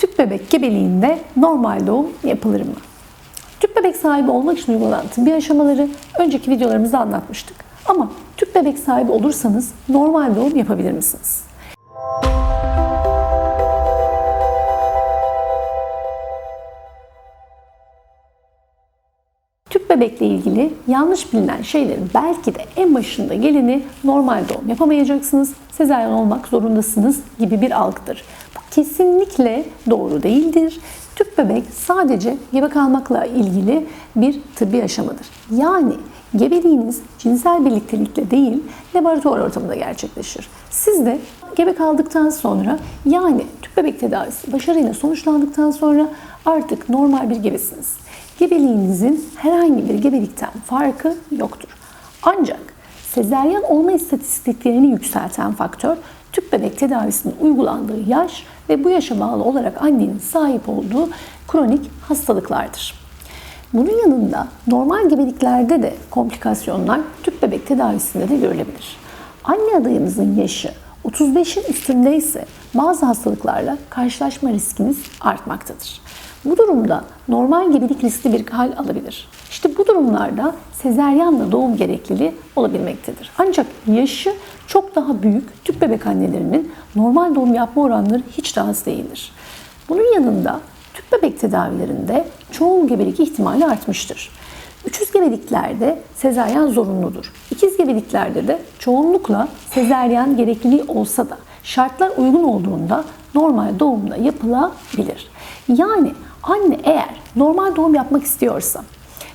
Tüp bebek gebeliğinde normal doğum yapılır mı? Tüp bebek sahibi olmak için uygulanan tıbbi aşamaları önceki videolarımızda anlatmıştık. Ama tüp bebek sahibi olursanız normal doğum yapabilir misiniz? Tüp bebekle ilgili yanlış bilinen şeylerin belki de en başında geleni normal doğum yapamayacaksınız, sezaryen olmak zorundasınız gibi bir algıdır. Bu kesinlikle doğru değildir. Tüp bebek sadece gebe kalmakla ilgili bir tıbbi aşamadır. Yani gebeliğiniz cinsel birliktelikle değil, laboratuvar ortamında gerçekleşir. Siz de gebe kaldıktan sonra yani tüp bebek tedavisi başarıyla sonuçlandıktan sonra artık normal bir gebesiniz gebeliğinizin herhangi bir gebelikten farkı yoktur. Ancak sezeryan olma istatistiklerini yükselten faktör tüp bebek tedavisinin uygulandığı yaş ve bu yaşa bağlı olarak annenin sahip olduğu kronik hastalıklardır. Bunun yanında normal gebeliklerde de komplikasyonlar tüp bebek tedavisinde de görülebilir. Anne adayımızın yaşı 35'in üstündeyse bazı hastalıklarla karşılaşma riskiniz artmaktadır. Bu durumda normal gebelik riskli bir hal alabilir. İşte bu durumlarda sezeryanla doğum gerekliliği olabilmektedir. Ancak yaşı çok daha büyük tüp bebek annelerinin normal doğum yapma oranları hiç daha az değildir. Bunun yanında tüp bebek tedavilerinde çoğul gebelik ihtimali artmıştır. Üçüz gebeliklerde sezaryen zorunludur. İkiz gebeliklerde de çoğunlukla sezaryen gerekliliği olsa da şartlar uygun olduğunda normal doğumda yapılabilir. Yani anne eğer normal doğum yapmak istiyorsa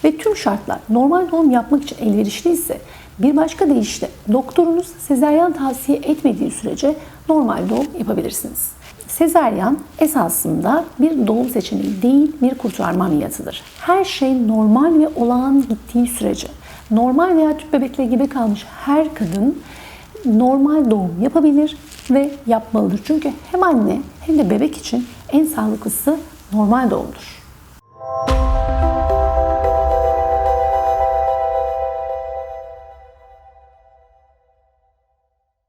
ve tüm şartlar normal doğum yapmak için elverişliyse bir başka deyişle doktorunuz sezaryen tavsiye etmediği sürece normal doğum yapabilirsiniz. Sezaryen esasında bir doğum seçeneği değil bir kurtarma ameliyatıdır. Her şey normal ve olağan gittiği sürece normal veya tüp bebekle gibi kalmış her kadın normal doğum yapabilir ve yapmalıdır. Çünkü hem anne hem de bebek için en sağlıklısı normal doğumdur.